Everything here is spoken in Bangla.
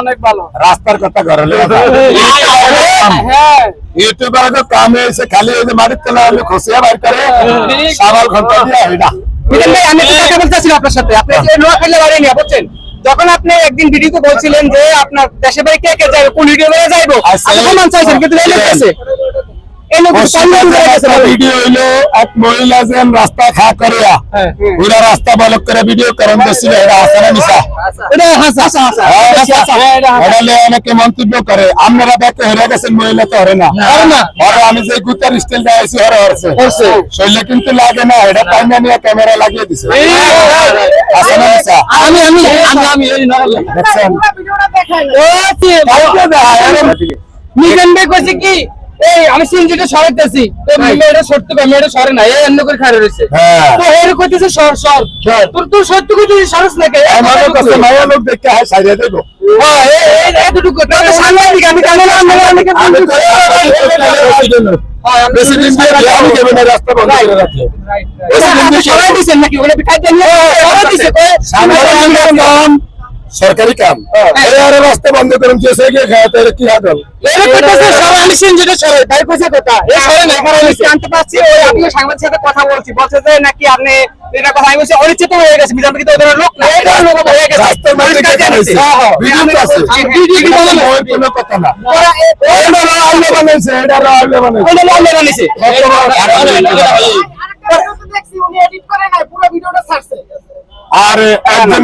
অনেক ভালো। রাস্তার কথা ঘরে হ্যাঁ। ইউটিউবার তো কামে এসে খালি ওই যে মাটির তলা আমি খসিয়া বাইর করে সাবাল ঘণ্টা দিয়ে আমি কথা বলতে চাচ্ছিলাম আপনার সাথে। আপনি যে নোয়াখালী বাড়ি নিয়ে বুঝছেন? যখন আপনি একদিন ভিডিওতে বলছিলেন যে আপনার দেশে বাড়ি কে কে যাইবে কোন ভিডিও করে যাইবো আচ্ছা, আপনি প্রমাণ চাইছেন কিন্তু ভাই। ভিডিও হইল এক মহিলা যে রাস্তা খা করিয়া হ্যাঁ। পুরা রাস্তা বলক করে ভিডিও করেন আসানা মিশা এটা হাসা। হাসা হাসা। ওরালে অনেকে মন্তব্য করে আপনারা দেখতে হেরে গেছেন মহিলা তো হরে না। হরে আমি যে গুতার স্টাইল দেখাইছি হরে হরছে। শরীরে কিন্তু লাগে না এটা টাইমে নিয়ে ক্যামেরা লাগিয়ে দিছে। আমি আমি আমি দেখছেন? ভাই কইছে কি এই আমি সিনজিটা সরাইতেছি। তো মেয়েটা সরতে পারে মেয়েটা সরে না এই অন্য করে খাড়ে রয়েছে। হ্যাঁ। তো এর কইতেছে সর সর। তোর তোর সত্য কইতেছিস সরস না কে আমার কাছে মায়া লোক দেখতে হয় সারিয়ে দেবো। হ্যাঁ এই এতটুকু। কথা সাংবাদিক আমি জানি না আমি আমি তো কেমন রাস্তা বন্ধ করে রাখলে। সরকারি কাম আর রাস্তা বন্ধ করেন যে সেগে খায় তাহলে কি হবে এর কইতেছে সরাই আমি সিনজিটা সরাই তাই কইছে কথা এই সরে না কারণ আমি জানতে পারছি ওই আপনি সাংবাদিকের সাথে কথা বলছি বলছে যে নাকি আপনি এটা কথা আমি বলছি অনিশ্চিত হয়ে গেছে বিজান কিন্তু ওদের লোক না এটা লোক হয়ে গেছে রাস্তার মধ্যে কে খাইছে ভিডিও আছে ভিডিও কি বলেন ওই কোনো কথা না ওরা রাও আল্লাহ বানাইছে এটা আল্লাহ বানাইছে পুরো ভিডিওটা ছাড়ছে আর একজনে